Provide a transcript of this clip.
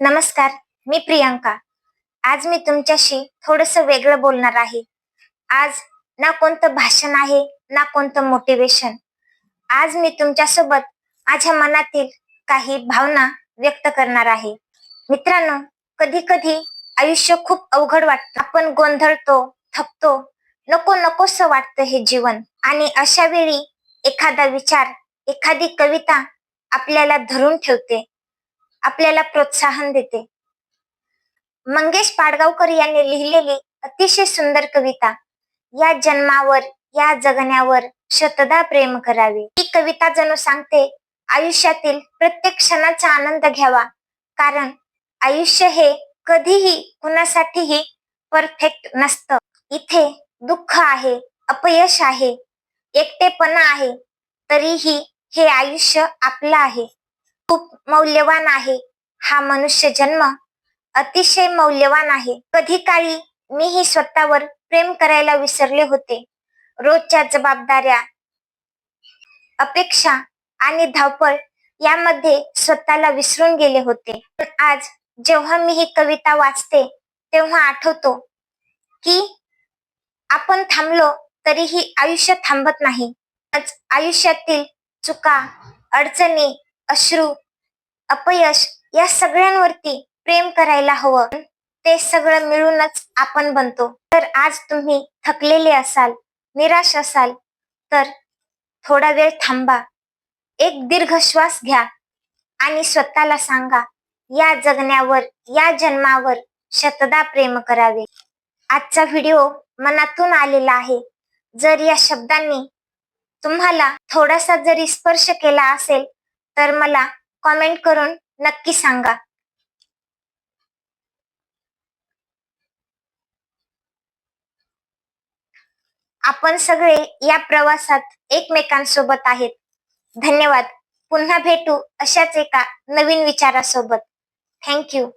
नमस्कार मी प्रियांका. आज मी तुमच्याशी थोडस वेगळं बोलणार आहे. आज ना कोणतं भाषण आहे ना कोणतं मोटिवेशन आज मी तुमच्यासोबत माझ्या मनातील काही भावना व्यक्त करणार आहे. मित्रांनो कधी कधी आयुष्य खूप अवघड वाटतं. आपण गोंधळतो थकतो नको नकोस वाटतं हे जीवन. आणि अशा वेळी एखादा विचार एखादी कविता आपल्याला धरून ठेवते. आपल्याला प्रोत्साहन देते. मंगेश पाडगावकर यांनी लिहिलेली अतिशय सुंदर कविता या जन्मावर या जगण्यावर शतदा प्रेम करावे. ही कविता जणू सांगते आयुष्यातील प्रत्येक क्षणाचा आनंद घ्यावा. कारण आयुष्य हे कधीही कुणासाठीही परफेक्ट नसतं. इथे दुःख आहे अपयश आहे एकटेपणा आहे तरीही हे आयुष्य आपलं आहे. खूप मौल्यवान आहे. हा मनुष्य जन्म अतिशय मौल्यवान आहे. कधी काळी मीही स्वतःवर प्रेम करायला विसरले होते. रोजच्या जबाबदाऱ्या अपेक्षा आणि धावपळ यामध्ये स्वतःला विसरून गेले होते. पण आज जेव्हा मी ही कविता वाचते तेव्हा आठवतो की आपण थांबलो तरीही आयुष्य थांबत नाही. आयुष्यातील चुका अडचणी अश्रू अपयश या सगळ्यांवरती प्रेम करायला हवं. ते सगळं मिळूनच आपण बनतो. तर आज तुम्ही थकलेले असाल निराश असाल तर थोडा वेळ थांबा. एक दीर्घ श्वास घ्या आणि स्वतःला सांगा या जगण्यावर या जन्मावर शतदा प्रेम करावे. आजचा व्हिडिओ मनातून आलेला आहे. जर या शब्दांनी तुम्हाला थोडासा जरी स्पर्श केला असेल तर मला कॉमेंट करून नक्की सांगा. आपण सगळे या प्रवासात एकमेकांसोबत आहेत. धन्यवाद. पुन्हा भेटू अशाच एका नवीन विचारासोबत. थँक्यू